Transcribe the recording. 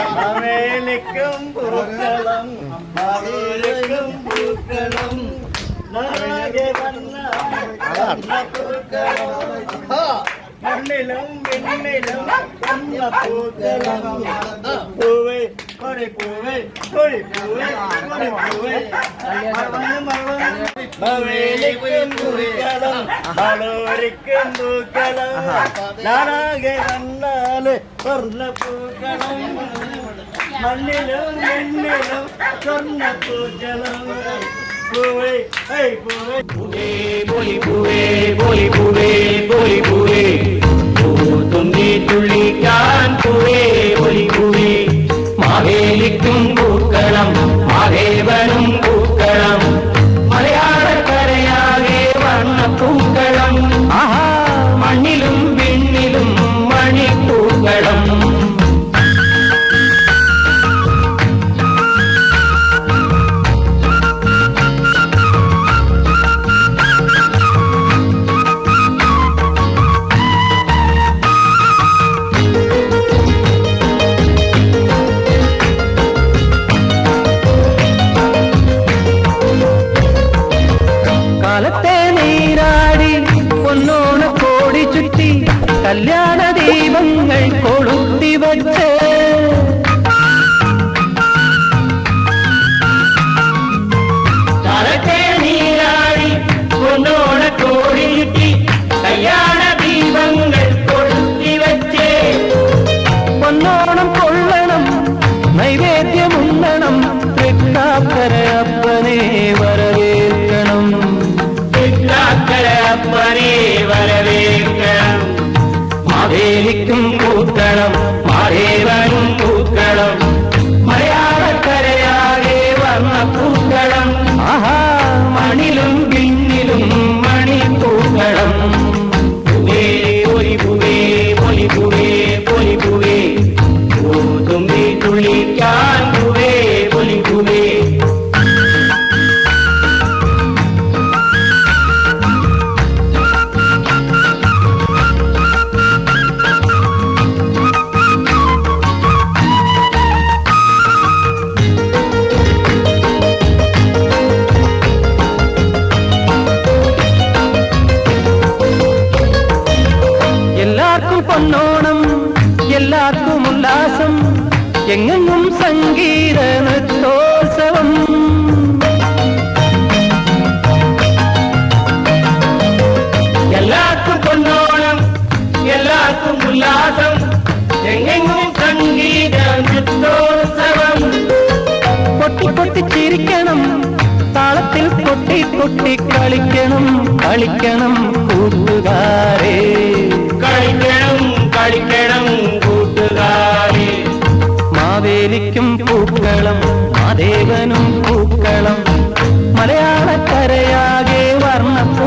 അമേലിക്കും പൂക്കളം മാവേലിക്കും പൂക്കളം. നാളെ വന്ന പൂക്കളം. മണ്ണിലും വെണ്ണിലും വന്ന പൂക്കളം. முல்லை பூவே தொழி பூவே தொழி பூவே மரவண்ண மரவண்ண மவேலிக்கும் பூக்களம் நானாக கண்ணாலே சொர்ண பூக்களம் மண்ணிலும் மண்ணிலும் சொர்ண பூக்களம் பூவே பூவே பூவே பூவே മാവേലിക്കും ദീപങ്ങൾ കൊളുത്തി വച്ച് മാവേലിക്കും പൂക്കണം മാദേവനും എല്ലാവർക്കും പൊന്നോണം എല്ലാവർക്കും ഉല്ലാസം എങ്ങെങ്ങും സംഗീത നൃത്തോത്സവം. എല്ലാവർക്കും പൊന്നോണം എല്ലാവർക്കും ഉല്ലാസം എങ്ങെങ്ങും സംഗീത നൃത്തോത്സവം. പൊട്ടി പൊട്ടി ചിരിക്കണം താളത്തിൽ കൊട്ടി കൊട്ടി കളിക്കണം കളിക്കണം കൂട്ടുകാരെ. കളിക്കണം കളിക്കണം കൂട്ടുകാരെ. മാവേലിക്കും പൂക്കളം മാദേവനും പൂക്കളം. മലയാളക്കരയാകെ വർണപ്പൂ